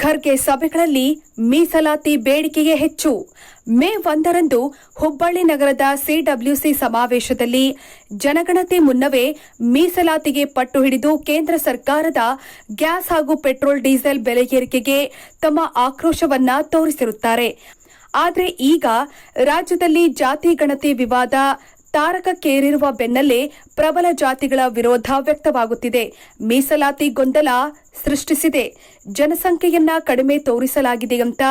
ಖರ್ಗೆ ಸಭೆಗಳಲ್ಲಿ ಮೀಸಲಾತಿ ಬೇಡಿಕೆಗೆ ಹೆಚ್ಚು. ಮೇ ಒಂದರಂದು ಹುಬ್ಬಳ್ಳಿ ನಗರದ ಸಿಡಬ್ಲ್ಯೂಸಿ ಸಮಾವೇಶದಲ್ಲಿ ಜನಗಣತಿ ಮುನ್ನವೇ ಮೀಸಲಾತಿಗೆ ಪಟ್ಟು ಹಿಡಿದು ಕೇಂದ್ರ ಸರ್ಕಾರದ ಗ್ಯಾಸ್ ಹಾಗೂ ಪೆಟ್ರೋಲ್ ಡೀಸೆಲ್ ಬೆಲೆ ಏರಿಕೆಗೆ ತಮ್ಮ ಆಕ್ರೋಶವನ್ನ ತೋರಿಸಿರುತ್ತಾರೆ. ಆದರೆ ಈಗ ರಾಜ್ಯದಲ್ಲಿ ಜಾತಿ ಗಣತಿ ವಿವಾದ ತಾರಕಕ್ಕೇರಿರುವ ಬೆನ್ನಲ್ಲೇ ಪ್ರಬಲ ಜಾತಿಗಳ ವಿರೋಧ ವ್ಯಕ್ತವಾಗುತ್ತಿದೆ. ಮೀಸಲಾತಿ ಗೊಂದಲ ಸೃಷ್ಟಿಸಿದೆ. ಜನಸಂಖ್ಯೆಯನ್ನ ಕಡಿಮೆ ತೋರಿಸಲಾಗಿದೆ ಅಂತ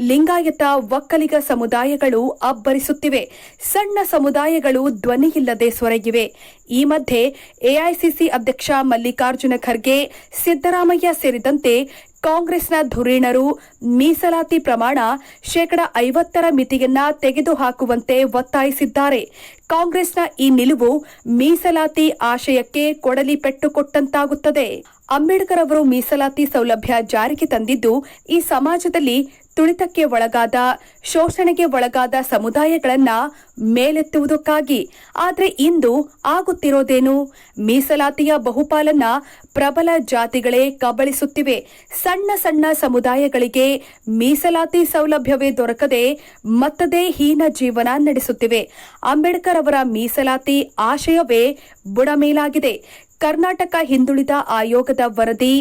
ಲಿಂಗಾಯತ ಒಕ್ಕಲಿಗ ಸಮುದಾಯಗಳು ಅಬ್ಬರಿಸುತ್ತಿವೆ. ಸಣ್ಣ ಸಮುದಾಯಗಳು ಧ್ವನಿಯಿಲ್ಲದೆ ಸೊರಗಿವೆ. ಈ ಮಧ್ಯೆ ಎಐಸಿಸಿ ಅಧ್ಯಕ್ಷ ಮಲ್ಲಿಕಾರ್ಜುನ ಖರ್ಗೆ, ಸಿದ್ದರಾಮಯ್ಯ ಸೇರಿದಂತೆ ಕಾಂಗ್ರೆಸ್ನ ಧುರೀಣರು ಮೀಸಲಾತಿ ಪ್ರಮಾಣ ಶೇಕಡ ಐವತ್ತರ ಮಿತಿಯನ್ನ ತೆಗೆದುಹಾಕುವಂತೆ ಒತ್ತಾಯಿಸಿದ್ದಾರೆ. ಕಾಂಗ್ರೆಸ್ನ ಈ ನಿಲುವು ಮೀಸಲಾತಿ ಆಶಯಕ್ಕೆ ಕೊಡಲಿ ಪೆಟ್ಟು ಕೊಟ್ಟಂತಾಗುತ್ತದೆ ಅಂಬೇಡ್ಕರ್ ಅವರು ಮೀಸಲಾತಿ ಸೌಲಭ್ಯ ಜಾರಿಗೆ ತಂದಿದ್ದು, ಈ ಸಮಾಜದಲ್ಲಿ ತುಳಿತಕ್ಕೆ ಒಳಗಾದ, ಶೋಷಣೆಗೆ ಒಳಗಾದ ಸಮುದಾಯಗಳನ್ನ ಮೇಲೆತ್ತುವುದಕ್ಕಾಗಿ. ಆದರೆ ಇಂದು ಆಗುತ್ತಿರೋದೇನು? ಮೀಸಲಾತಿಯ ಬಹುಪಾಲನ್ನ ಪ್ರಬಲ ಜಾತಿಗಳೇ ಕಬಳಿಸುತ್ತಿವೆ. ಸಣ್ಣ ಸಣ್ಣ ಸಮುದಾಯಗಳಿಗೆ ಮೀಸಲಾತಿ ಸೌಲಭ್ಯವೇ ದೊರಕದೆ ಮತ್ತದೇ ಹೀನ ಜೀವನ ನಡೆಸುತ್ತಿವೆ. ಅಂಬೇಡ್ಕರ್ ಅವರ ಮೀಸಲಾತಿ ಆಶಯವೇ ಬುಡಮೇಲಾಗಿದೆ. ಕರ್ನಾಟಕ ಹಿಂದುಳಿದ ಆಯೋಗದ ವರದಿ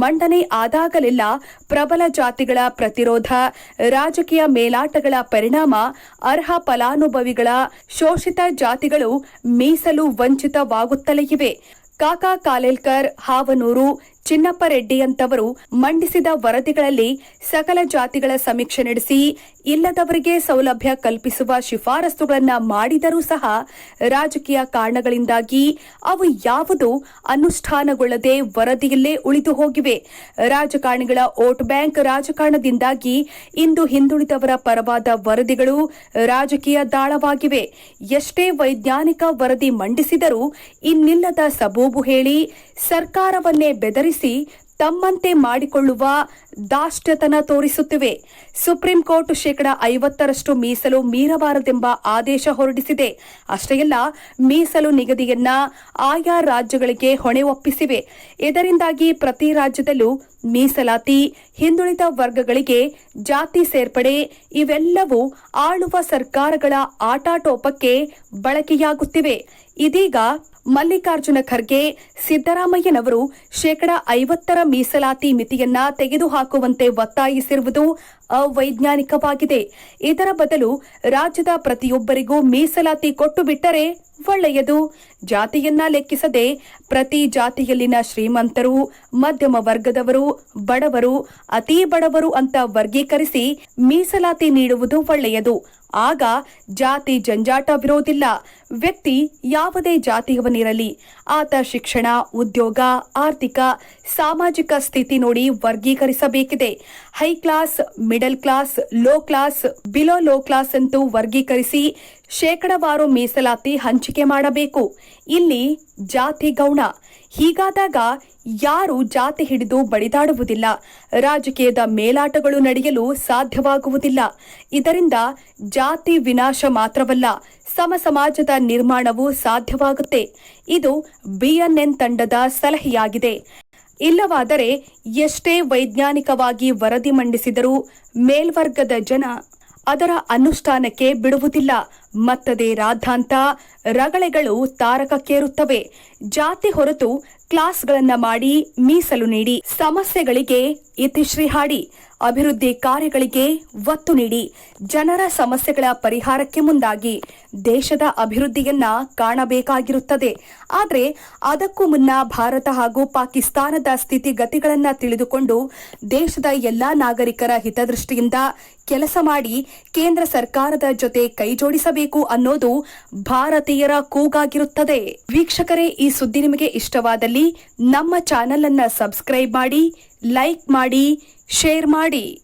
ಮಂಡನೆ ಆದಾಗಲೆಲ್ಲ ಪ್ರಬಲ ಜಾತಿಗಳ ಪ್ರತಿರೋಧ, ರಾಜಕೀಯ ಮೇಲಾಟಗಳ ಪರಿಣಾಮ, ಅರ್ಹ ಫಲಾನುಭವಿಗಳ ಶೋಷಿತ ಜಾತಿಗಳು ಮೀಸಲು ವಂಚಿತವಾಗುತ್ತಲೇ ಇವೆ. ಕಾಕಾ ಕಾಲೇಲ್ಕರ್, ಹಾವನೂರು ಚಿನ್ನಪ್ಪ ರೆಡ್ಡಿಯಂತವರು ಮಂಡಿಸಿದ ವರದಿಗಳಲ್ಲಿ ಸಕಲ ಜಾತಿಗಳ ಸಮೀಕ್ಷೆ ನಡೆಸಿ ಇಲ್ಲದವರಿಗೆ ಸೌಲಭ್ಯ ಕಲ್ಪಿಸುವ ಶಿಫಾರಸುಗಳನ್ನು ಮಾಡಿದರೂ ಸಹ ರಾಜಕೀಯ ಕಾರಣಗಳಿಂದಾಗಿ ಅವು ಯಾವುದು ಅನುಷ್ಠಾನಗೊಳ್ಳದೆ ವರದಿಯಲ್ಲೇ ಉಳಿದು ಹೋಗಿವೆ. ರಾಜಕಾರಣಿಗಳ ವೋಟ್ ಬ್ಯಾಂಕ್ ರಾಜಕಾರಣದಿಂದಾಗಿ ಇಂದು ಹಿಂದುಳಿದವರ ಪರವಾದ ವರದಿಗಳು ರಾಜಕೀಯ ದಾಳವಾಗಿವೆ. ಎಷ್ಟೇ ವೈಜ್ಞಾನಿಕ ವರದಿ ಮಂಡಿಸಿದರೂ ಇನ್ನಿಲ್ಲದ ಸಬೂಬು ಹೇಳಿ ಸರ್ಕಾರವನ್ನೇ ಬೆದರಿಸಿ ತಮ್ಮಂತೆ ಮಾಡಿಕೊಳ್ಳುವ ದಾಷ್ಟ್ಯತನ ತೋರಿಸುತ್ತಿವೆ. ಸುಪ್ರೀಂ ಕೋರ್ಟ್ ಶೇಕಡ ಐವತ್ತರಷ್ಟು ಮೀಸಲು ಮೀರಬಾರದೆಂಬ ಆದೇಶ ಹೊರಡಿಸಿದೆ. ಅಷ್ಟೇ ಅಲ್ಲ, ಮೀಸಲು ನಿಗದಿಯನ್ನ ಆಯಾ ರಾಜ್ಯಗಳಿಗೆ ಹೊಣೆ ಒಪ್ಪಿಸಿವೆ. ಇದರಿಂದಾಗಿ ಪ್ರತಿ ರಾಜ್ಯದಲ್ಲೂ ಮೀಸಲಾತಿ, ಹಿಂದುಳಿದ ವರ್ಗಗಳಿಗೆ ಜಾತಿ ಸೇರ್ಪಡೆ ಇವೆಲ್ಲವೂ ಆಳುವ ಸರ್ಕಾರಗಳ ಆಟಾಟೋಪಕ್ಕೆ ಬಳಕೆಯಾಗುತ್ತಿವೆ. ಇದೀಗ ಮಲ್ಲಿಕಾರ್ಜುನ ಖರ್ಗೆ, ಸಿದ್ದರಾಮಯ್ಯನವರು ಶೇಕಡ ಐವತ್ತರ ಮೀಸಲಾತಿ ಮಿತಿಯನ್ನ ತೆಗೆದುಹಾಕುವಂತೆ ಒತ್ತಾಯಿಸಿರುವುದು ಅವೈಜ್ಞಾನಿಕವಾಗಿದೆ. ಇದರ ಬದಲು ರಾಜ್ಯದ ಪ್ರತಿಯೊಬ್ಬರಿಗೂ ಮೀಸಲಾತಿ ಕೊಟ್ಟು ಬಿಟ್ಟರೆ ಒಳ್ಳೆಯದು. ಜಾತಿಯನ್ನ ಲೆಕ್ಕಿಸದೆ ಪ್ರತಿ ಜಾತಿಯಲ್ಲಿನ ಶ್ರೀಮಂತರು, ಮಧ್ಯಮ ವರ್ಗದವರು, ಬಡವರು, ಅತಿ ಬಡವರು ಅಂತ ವರ್ಗೀಕರಿಸಿ ಮೀಸಲಾತಿ ನೀಡುವುದು ಒಳ್ಳೆಯದು. ಆಗ ಜಾತಿ ಜಂಜಾಟವಿರೋದಿಲ್ಲ ವ್ಯಕ್ತಿ ಯಾವುದೇ ಜಾತಿಯವನಿರಲಿ. ಆತ ಶಿಕ್ಷಣ, ಉದ್ಯೋಗ, ಆರ್ಥಿಕ, ಸಾಮಾಜಿಕ ಸ್ಥಿತಿ ನೋಡಿ ವರ್ಗೀಕರಿಸಬೇಕಿದೆ. High class, middle class, low class, below low class ಅಂತೂ ವರ್ಗೀಕರಿಸಿ ಶೇಕಡವಾರು ಮೀಸಲಾತಿ ಹಂಚಿಕೆ ಮಾಡಬೇಕು. ಇಲ್ಲಿ ಜಾತಿ ಗೌಣ. ಹೀಗಾದಾಗ ಯಾರು ಜಾತಿ ಹಿಡಿದು ಬಡಿದಾಡುವುದಿಲ್ಲ. ರಾಜಕೀಯದ ಮೇಲಾಟಗಳು ನಡೆಯಲು ಸಾಧ್ಯವಾಗುವುದಿಲ್ಲ. ಇದರಿಂದ ಜಾತಿ ವಿನಾಶ ಮಾತ್ರವಲ್ಲ ಸಮ ಸಮಾಜದ ನಿರ್ಮಾಣವೂ ಸಾಧ್ಯವಾಗುತ್ತೆ. ಇದು ಬಿಎನ್ಎನ್ ತಂಡದ ಸಲಹೆಯಾಗಿದೆ. ಇಲ್ಲವಾದರೆ ಎಷ್ಟೇ ವೈಜ್ಞಾನಿಕವಾಗಿ ವರದಿ ಮಂಡಿಸಿದರೂ ಮೇಲ್ವರ್ಗದ ಜನ ಅದರ ಅನುಷ್ಠಾನಕ್ಕೆ ಬಿಡುವುದಿಲ್ಲ. ಮತ್ತದೇ ರಾದ್ಧಾಂತ, ರಗಳೆಗಳು ತಾರಕಕ್ಕೇರುತ್ತವೆ. ಜಾತಿ ಹೊರತು ಕ್ಲಾಸ್ಗಳನ್ನ ಮಾಡಿ ಮೀಸಲು ನೀಡಿ, ಸಮಸ್ಯೆಗಳಿಗೆ ಇತಿಶ್ರೀ ಹಾಡಿ, ಅಭಿವೃದ್ಧಿ ಕಾರ್ಯಗಳಿಗೆ ಒತ್ತು ನೀಡಿ, ಜನರ ಸಮಸ್ಯೆಗಳ ಪರಿಹಾರಕ್ಕೆ ಮುಂದಾಗಿ ದೇಶದ ಅಭಿವೃದ್ಧಿಯನ್ನ ಕಾಣಬೇಕಾಗಿರುತ್ತದೆ. ಆದರೆ ಅದಕ್ಕೂ ಮುನ್ನ ಭಾರತ ಹಾಗೂ ಪಾಕಿಸ್ತಾನದ ಸ್ಥಿತಿಗತಿಗಳನ್ನ ತಿಳಿದುಕೊಂಡು ದೇಶದ ಎಲ್ಲಾ ನಾಗರಿಕರ ಹಿತದೃಷ್ಟಿಯಿಂದ ಕೆಲಸ ಮಾಡಿ ಕೇಂದ್ರ ಸರ್ಕಾರದ ಜೊತೆ ಕೈಜೋಡಿಸಬೇಕು. ಅನ್ನೋದು ಭಾರತೀಯರ ಕೂಗಾಗಿರುತ್ತದೆ. ವೀಕ್ಷಕರೇ, ಈ ಸುದ್ದಿ ನಿಮಗೆ ಇಷ್ಟವಾದಲ್ಲಿ ನಮ್ಮ ಚಾನೆಲ್ ಅನ್ನ ಸಬ್ಸ್ಕ್ರೈಬ್ ಮಾಡಿ, ಲೈಕ್ ಮಾಡಿ, ಶೇರ್ ಮಾಡಿ.